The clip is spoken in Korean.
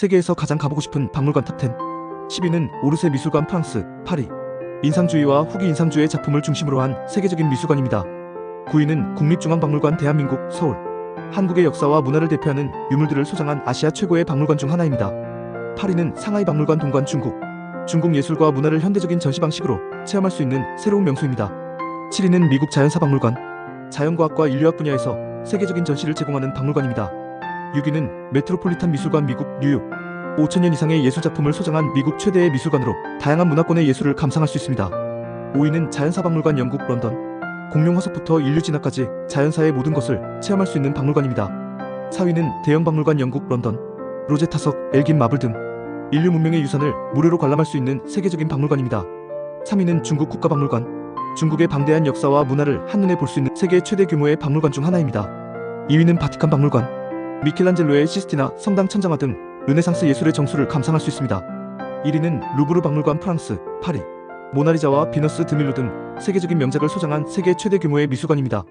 세계에서 가장 가보고 싶은 박물관 탑10 10위는 오르세 미술관 프랑스 파리 인상주의와 후기 인상주의 작품을 중심으로 한 세계적인 미술관입니다. 9위는 국립중앙박물관 대한민국 서울 한국의 역사와 문화를 대표하는 유물들을 소장한 아시아 최고의 박물관 중 하나입니다. 8위는 상하이 박물관 동관 중국 중국 예술과 문화를 현대적인 전시 방식으로 체험할 수 있는 새로운 명소입니다. 7위는 미국 자연사 박물관 자연과학과 인류학 분야에서 세계적인 전시를 제공하는 박물관입니다. 6위는 메트로폴리탄 미술관 미국 뉴욕 5천년 이상의 예술 작품을 소장한 미국 최대의 미술관으로 다양한 문화권의 예술을 감상할 수 있습니다. 5위는 자연사박물관 영국 런던 공룡 화석부터 인류 진화까지 자연사의 모든 것을 체험할 수 있는 박물관입니다. 4위는 대형 박물관 영국 런던 로제타석, 엘긴 마블 등 인류 문명의 유산을 무료로 관람할 수 있는 세계적인 박물관입니다. 3위는 중국 국가박물관 중국의 방대한 역사와 문화를 한눈에 볼 수 있는 세계 최대 규모의 박물관 중 하나입니다. 2위는 바티칸 박물관 미켈란젤로의 시스티나 성당 천장화 등 르네상스 예술의 정수를 감상할 수 있습니다. 1위는 루브르 박물관 프랑스 파리 모나리자와 비너스 드밀로 등 세계적인 명작을 소장한 세계 최대 규모의 미술관입니다.